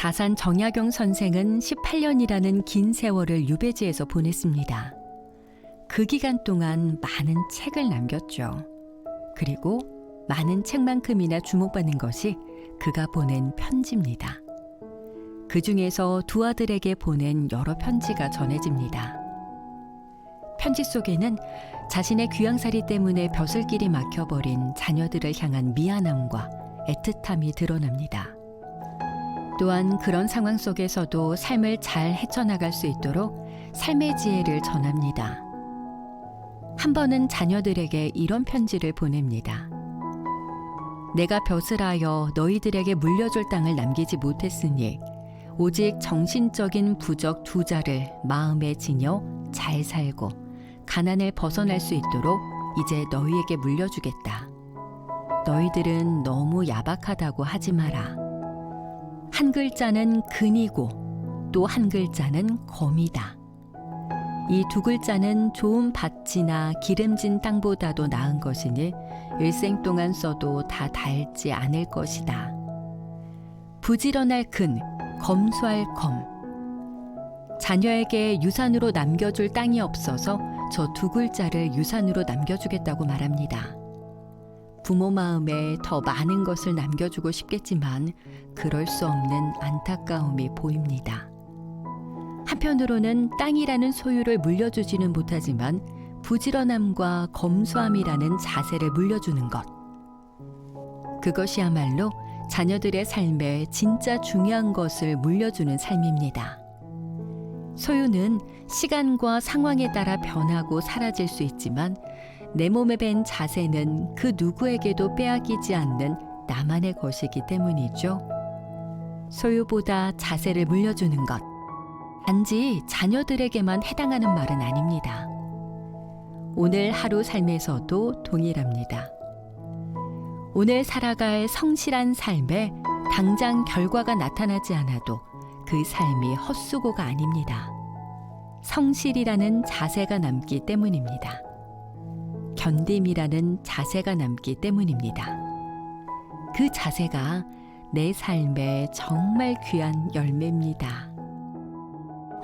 다산 정약용 선생은 18년이라는 긴 세월을 유배지에서 보냈습니다. 그 기간 동안 많은 책을 남겼죠. 그리고 많은 책만큼이나 주목받는 것이 그가 보낸 편지입니다. 그 중에서 두 아들에게 보낸 여러 편지가 전해집니다. 편지 속에는 자신의 귀양살이 때문에 벼슬길이 막혀버린 자녀들을 향한 미안함과 애틋함이 드러납니다. 또한 그런 상황 속에서도 삶을 잘 헤쳐나갈 수 있도록 삶의 지혜를 전합니다. 한 번은 자녀들에게 이런 편지를 보냅니다. 내가 벼슬 하여 너희들에게 물려줄 땅을 남기지 못했으니 오직 정신적인 부적 두 자를 마음에 지녀 잘 살고 가난을 벗어날 수 있도록 이제 너희에게 물려주겠다. 너희들은 너무 야박하다고 하지 마라. 한 글자는 근이고 또 한 글자는 검이다. 이 두 글자는 좋은 밭이나 기름진 땅보다도 나은 것이니 일생 동안 써도 다 닳지 않을 것이다. 부지런할 근, 검소할 검. 자녀에게 유산으로 남겨줄 땅이 없어서 저 두 글자를 유산으로 남겨주겠다고 말합니다. 부모 마음에 더 많은 것을 남겨주고 싶겠지만 그럴 수 없는 안타까움이 보입니다. 한편으로는 땅이라는 소유를 물려주지는 못하지만 부지런함과 검소함이라는 자세를 물려주는 것. 그것이야말로 자녀들의 삶에 진짜 중요한 것을 물려주는 삶입니다. 소유는 시간과 상황에 따라 변하고 사라질 수 있지만 내 몸에 밴 자세는 그 누구에게도 빼앗기지 않는 나만의 것이기 때문이죠. 소유보다 자세를 물려주는 것. 단지 자녀들에게만 해당하는 말은 아닙니다. 오늘 하루 삶에서도 동일합니다. 오늘 살아갈 성실한 삶에 당장 결과가 나타나지 않아도 그 삶이 헛수고가 아닙니다. 성실이라는 자세가 남기 때문입니다. 견딤이라는 자세가 남기 때문입니다. 그 자세가 내 삶의 정말 귀한 열매입니다.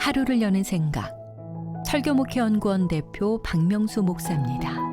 하루를 여는 생각. 설교목회 연구원 대표 박명수 목사입니다.